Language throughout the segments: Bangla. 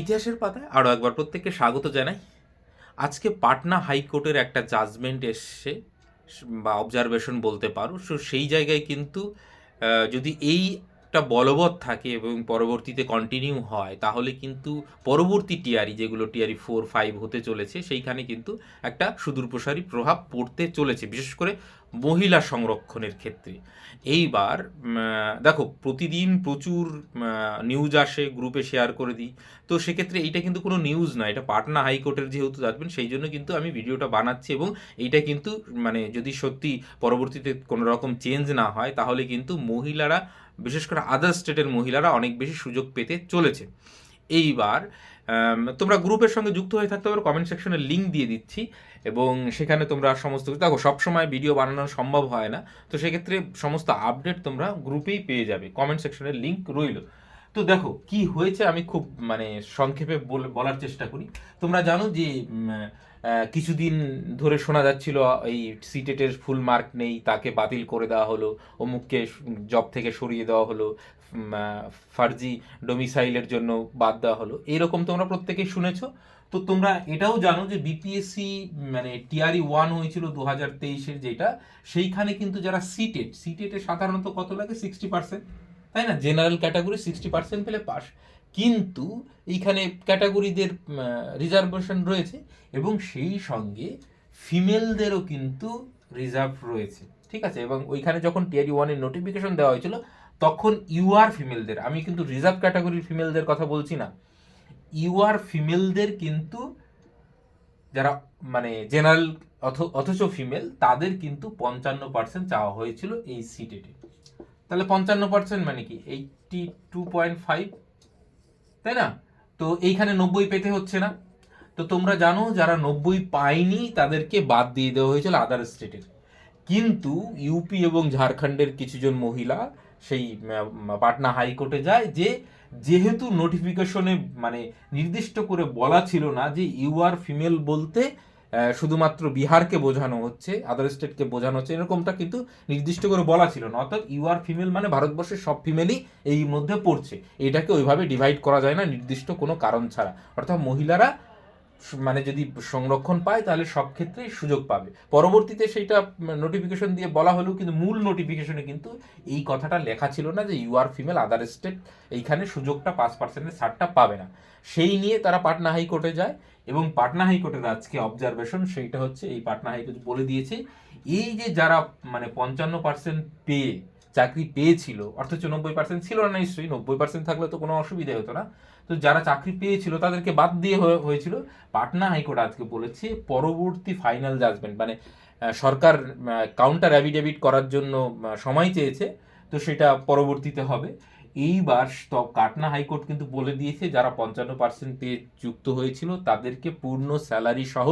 ইতিহাসের পাতায় আরও একবার প্রত্যেককে স্বাগত জানাই। আজকে পাটনা হাইকোর্টের একটা জাজমেন্ট এসছে, বা অবজারভেশন বলতে পারো। সো সেই জায়গায় কিন্তু যদি যদি এইটা বলবৎ থাকে এবং পরবর্তীতে কন্টিনিউ হয়, তাহলে কিন্তু পরবর্তী টিআরই যেগুলো টিআরই ফোর ফাইভ হতে চলেছে, সেইখানে কিন্তু একটা সুদূরপ্রসারী প্রভাব পড়তে চলেছে, বিশেষ করে মহিলা সংরক্ষণের ক্ষেত্রে। এইবার দেখো, প্রতিদিন প্রচুর নিউজ আসে গ্রুপে শেয়ার করে দিই, তো সেক্ষেত্রে এইটা কিন্তু কোনো নিউজ না, এটা পাটনা হাইকোর্টের যেহেতু যাবেন সেই জন্য কিন্তু আমি ভিডিওটা বানাচ্ছি এবং এইটা কিন্তু মানে যদি সত্যি পরবর্তীতে কোনো রকম চেঞ্জ না হয়, তাহলে কিন্তু মহিলারা বিশেষ করে আদার স্টেটের মহিলারা অনেক বেশি সুযোগ পেতে চলেছে। এইবার তোমরা গ্রুপের সঙ্গে যুক্ত হয়ে থাকতে পারো কমেন্ট সেকশনে লিঙ্ক দিয়ে দিচ্ছি। এবং সেখানে তোমরা সমস্ত কিছু দেখো, সবসময় ভিডিও বানানো সম্ভব হয় না। তো সেক্ষেত্রে সমস্ত আপডেট তোমরা গ্রুপেই পেয়ে যাবে। কমেন্ট সেকশনের লিঙ্ক রইল। তো দেখো, কি হয়েছে আমি খুব মানে সংক্ষেপে বল- বলার চেষ্টা করি। তোমরা জানো যে কিছুদিন ধরে শোনা যাচ্ছিল, এই সিটেটের ফুল মার্ক নেই, তাকে বাতিল করে দেওয়া হলো, অমুককে জব থেকে সরিয়ে দেওয়া হলো ফার্জি ডোমিসাইলের জন্য বাদ দেওয়া হলো। এরকম তোমরা প্রত্যেকেই শুনেছো। তো তোমরা এটাও জানো যে বিপিএসসি মানে টিআরই ওয়ান হয়েছিল দু হাজার তেইশের যেটা, সেইখানে কিন্তু যারা সিটেড সিটেটে সাধারণত কত লাগে? সিক্সটি পার্সেন্ট তাই না? জেনারেল ক্যাটাগরি সিক্সটি পার্সেন্ট পেলে পাস কিন্তু এইখানে ক্যাটাগরিদের রিজার্ভেশন রয়েছে এবং সেই সঙ্গে ফিমেলদেরও কিন্তু রিজার্ভ রয়েছে, ঠিক আছে? এবং ওইখানে যখন টিআরই ওয়ানের নোটিফিকেশন দেওয়া হয়েছিল, তখন ইউআর ফিমেলদের আমি কিন্তু রিজার্ভ ক্যাটাগরির ফিমেলদের কথা বলছি না। ইউআর ফিমেলদের কিন্তু যারা মানে জেনারেল অথচ ফিমেল তাদের কিন্তু পঞ্চান্ন পার্সেন্ট চাওয়া হয়েছিল এই সিটেটে তাহলে পঞ্চান্ন পার্সেন্ট মানে কি? এইটটি টু পয়েন্ট ফাইভ তাই না? তো এইখানে নব্বই পেতে হচ্ছে না। তো তোমরা জানো, যারা নব্বই পায়নি, তাদেরকে বাদ দিয়ে দেওয়া হয়েছিল আদার স্টেটের কিন্তু ইউপি এবং ঝাড়খণ্ডের কিছুজন মহিলা সেই পাটনা হাইকোর্টে যায় যে, যেহেতু নোটিফিকেশনে মানে নির্দিষ্ট করে বলা ছিল না যে ইউ আর ফিমেল বলতে শুধুমাত্র বিহারকে বোঝানো হচ্ছে আদার স্টেটকে বোঝানো হচ্ছে, এরকমটা কিন্তু নির্দিষ্ট করে বলা ছিল না। অর্থাৎ ইউ আর ফিমেল মানে ভারতবর্ষের সব ফিমেলই এই মধ্যে পড়ছে। এটাকে ওইভাবে ডিভাইড করা যায় না, নির্দিষ্ট কোনো কারণ ছাড়া। অর্থাৎ মহিলারা মানে যদি সংরক্ষণ পায়, তাহলে সব ক্ষেত্রেই সুযোগ পাবে। পরবর্তীতে সেইটা নোটিফিকেশন দিয়ে বলা হলেও কিন্তু মূল নোটিফিকেশনে কিন্তু এই কথাটা লেখা ছিল না যে U R female other state এইখানে সুযোগটা পাঁচ পার্সেন্টের ছাড়টা পাবে না। সেই নিয়ে তারা পাটনা হাইকোর্টে যায়। এবং পাটনা হাইকোর্টের আজকে অবজারভেশন সেইটা হচ্ছে, এই পাটনা হাইকোর্ট বলে দিয়েছে, এই যে যারা মানে পঞ্চান্ন পার্সেন্ট পেয়ে, চাকরি পেয়েছিল অথচ নব্বই পার্সেন্ট ছিল না নিশ্চয়ই, নব্বই পার্সেন্ট থাকলে তো কোনো অসুবিধা হতো না, তো যারা চাকরি পেয়েছিল তাদেরকে বাদ দিয়ে হয়েছিল। পাটনা হাইকোর্ট আজকে বলেছে, পরবর্তী ফাইনাল জাজমেন্ট মানে সরকার কাউন্টার অ্যাভিডেভিট করার জন্য সময় চেয়েছে, তো সেটা পরবর্তীতে হবে। এইবার st- পাটনা হাইকোর্ট কিন্তু বলে দিয়েছে, যারা পঞ্চান্ন পার্সেন্ট যুক্ত হয়েছিল তাদেরকে পূর্ণ স্যালারি সহ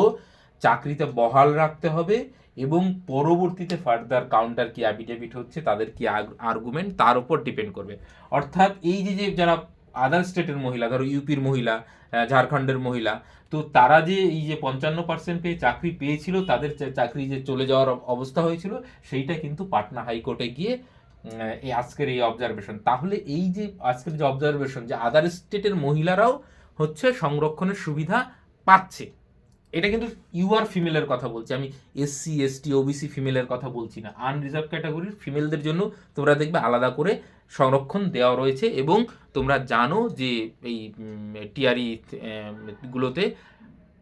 চাকরিতে বহাল রাখতে হবে এবং পরবর্তীতে ফার্দার কাউন্টার কি অ্যাফিডেভিট হচ্ছে, তাদের কি আর্গুমেন্ট তার উপর ডিপেন্ড করবে। অর্থাৎ এই যে যে যারা আদার স্টেটের মহিলা, ধরো ইউপির মহিলা ঝাড়খণ্ডের মহিলা, তো তারা যে এই যে পঞ্চান্ন পার্সেন্ট পেয়ে চাকরি পেয়েছিল, তাদের চাকরি যে চলে যাওয়ার অবস্থা হয়েছিল, সেইটা কিন্তু পাটনা হাইকোর্টে গিয়ে এই আজকের এই অবজারভেশন তাহলে এই যে আজকের যে অবজারভেশন যে আদার স্টেটের মহিলারাও হচ্ছে সংরক্ষণের সুবিধা পাচ্ছে, এটা কিন্তু ইউআর ফিমেলের কথা বলছি। আমি এসসি এসটি ওবিসি ফিমেলের কথা বলছি না। আনরিজার্ভ ক্যাটাগরির ফিমেলদের জন্য তোমরা দেখবে আলাদা করে সংরক্ষণ দেওয়া রয়েছে এবং তোমরা জানো যে এই টিআরই গুলোতে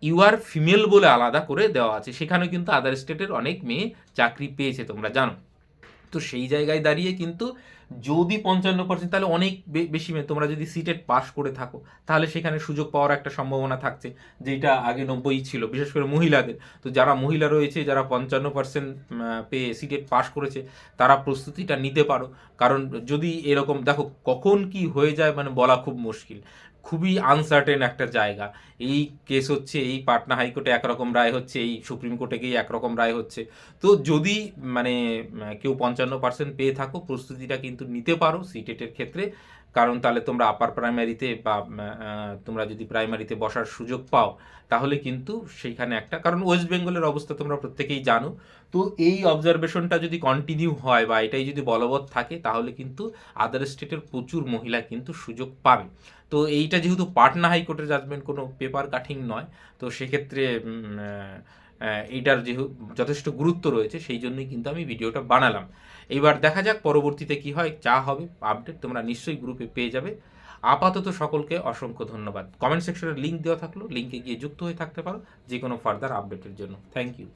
ইউআর ফিমেল বলে আলাদা করে দেওয়া আছে। সেখানে কিন্তু আদার স্টেটের অনেক মেয়ে চাকরি পেয়েছে, তোমরা জানো। তো সেই জায়গায় দাঁড়িয়ে কিন্তু যদি পঞ্চান্ন পার্সেন্ট তাহলে অনেক বেশি তোমরা যদি সিটেট পাস করে থাকো, তাহলে সেখানে সুযোগ পাওয়ার একটা সম্ভাবনা থাকছে, যেটা আগে নব্বই ছিল, বিশেষ করে মহিলাদের। তো যারা মহিলা রয়েছে, যারা পঞ্চান্ন পার্সেন্ট পেয়ে সিটেট পাস করেছে, তারা প্রস্তুতিটা নিতে পারো। কারণ যদি এরকম, দেখো কখন কি হয়ে যায় মানে বলা খুব মুশকিল। খুবই আনসার্টেন একটা জায়গা। এই কেস হচ্ছে, এই পাটনা হাইকোর্টে একরকম রায় হচ্ছে, এই সুপ্রিম কোর্টে গিয়ে একরকম রায় হচ্ছে। তো যদি মানে কেউ পঞ্চান্ন পার্সেন্ট পেয়ে থাকো, প্রস্তুতিটা কিন্তু নিতে পারো সিটেটের ক্ষেত্রে। কারণ তাহলে তোমরা আপার প্রাইমারিতে বা তোমরা যদি প্রাইমারিতে বসার সুযোগ পাও, তাহলে কিন্তু সেইখানে একটা, কারণ ওয়েস্ট বেঙ্গলের অবস্থা তোমরা প্রত্যেকেই জানো। তো এই অবজারভেশনটা যদি কন্টিনিউ হয় বা এটাই যদি বলবৎ থাকে, তাহলে কিন্তু আদার স্টেটের প্রচুর মহিলা কিন্তু সুযোগ পাবে। তো এইটা যেহেতু পাটনা হাইকোর্টের জাজমেন্ট কোনো পেপার কাটিং নয়, তো সেক্ষেত্রে এইটার যেহেতু যথেষ্ট গুরুত্ব রয়েছে, সেই জন্যই কিন্তু আমি ভিডিওটা বানালাম। এইবার দেখা যাক পরবর্তীতে কি হয় যা হবে আপডেট তোমরা নিশ্চয়ই গ্রুপে পেয়ে যাবে। আপাতত সকলকে অসংখ্য ধন্যবাদ। কমেন্ট সেকশনের লিঙ্ক দেওয়া থাকল লিঙ্কে গিয়ে যুক্ত হয়ে থাকতে পারো যে কোনো ফার্দার আপডেটের জন্য। Thank you